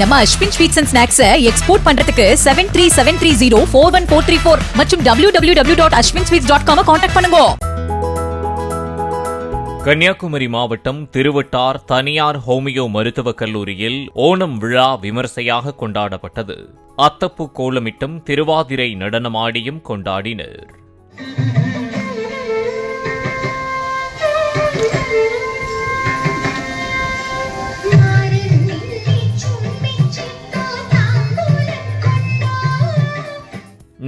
நம்ம Ashwin sweets and snacks export பண்றதுக்கு seven three seven three zero four one four three four மற்றும் W W W dot Ashwin sweets dot com contact பண்ணுங்க. கன்னியாகுமரி மாவட்டம் திருவட்டார் தனியார் homeo மருத்துவக் கல்லூரியில் ஓணம் விழா விமர்சையாக கொண்டாடப்பட்டது. அத்தப்பு கோலமிட்டும் திருவாதிரை நடனமாடியும் கொண்டாடினர்.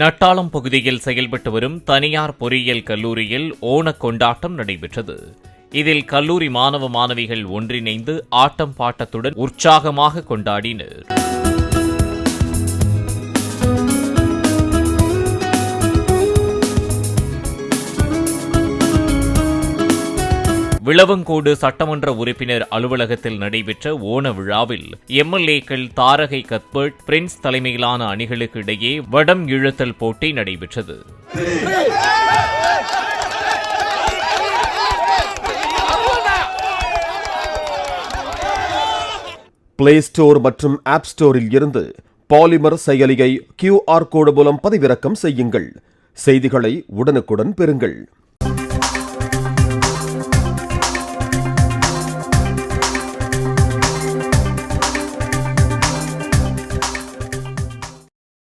நட்டாளம் பகுதியில் செயல்பட்டு வரும் தனியார் பொறியியல் கல்லூரியில் ஓணக் கொண்டாட்டம் நடைபெற்றது. இதில் கல்லூரி மாணவ மாணவிகள் ஒன்றிணைந்து ஆட்டம் பாட்டத்துடன் உற்சாகமாக கொண்டாடினர். விளவங்கோடு சட்டமன்ற உறுப்பினர் அலுவலகத்தில் நடைபெற்ற ஓண விழாவில் எம்எல்ஏக்கள் தாரகை கத்பர்ட் பிரின்ஸ் தலைமையிலான அணிகளுக்கு இடையே வடம் இழுத்தல் போட்டி நடைபெற்றது. பிளே ஸ்டோர் மற்றும் ஆப் ஸ்டோரில் இருந்து பாலிமர் செயலியை கியூஆர் கோடு மூலம் பதிவிறக்கம் செய்யுங்கள். செய்திகளை உடனுக்குடன் பெறுங்கள்.